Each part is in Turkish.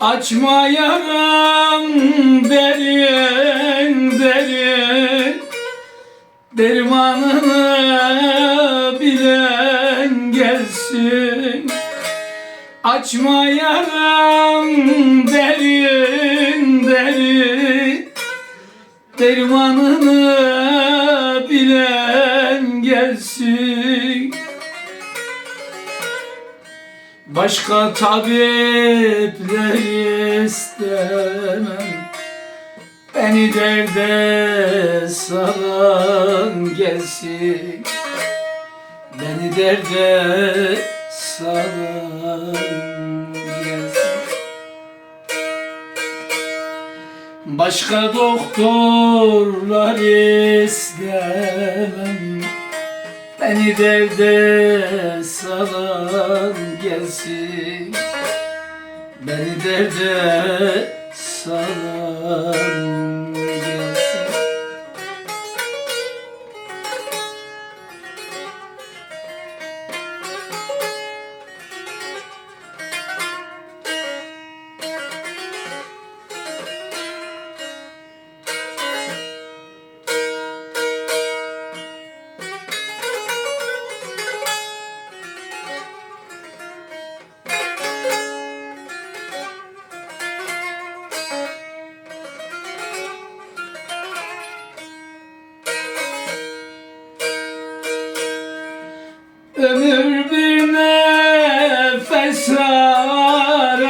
Açma yaram derin derin. Dermanını bilen gelsin. Açma yaram derin derin. Dermanını Başka tabipler istemem. Beni derde salan gelsin. Beni derde salan gelsin. Başka doktorlar istemem Beni derde salan gelsin. Beni derde salan Ömür bir nefes arası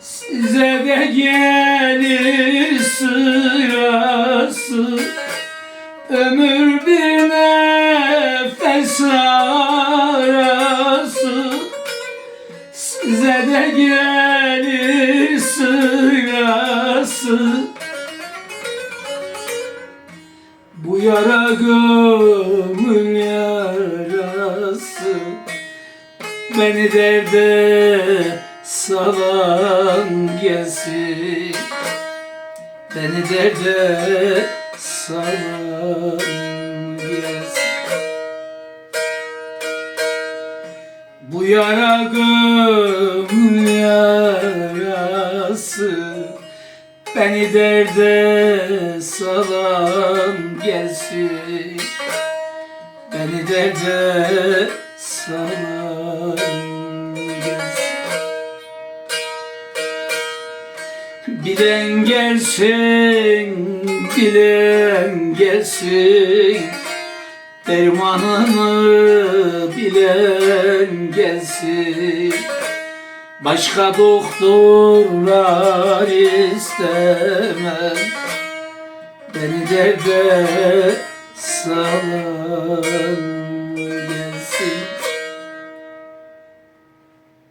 Size de gelir sırası. Ömür bir nefes arası Size de gelir sırası yara gönül yarası Beni derde salan gelsin. Beni derde salan gelsin. Bu yara gönül yarası Beni derde salan gelsin. Beni derde salan gelsin. Bilen gelsin, bilen gelsin. Dermanını bilen gelsin Başka doktorlar istemem. Beni derde gelsin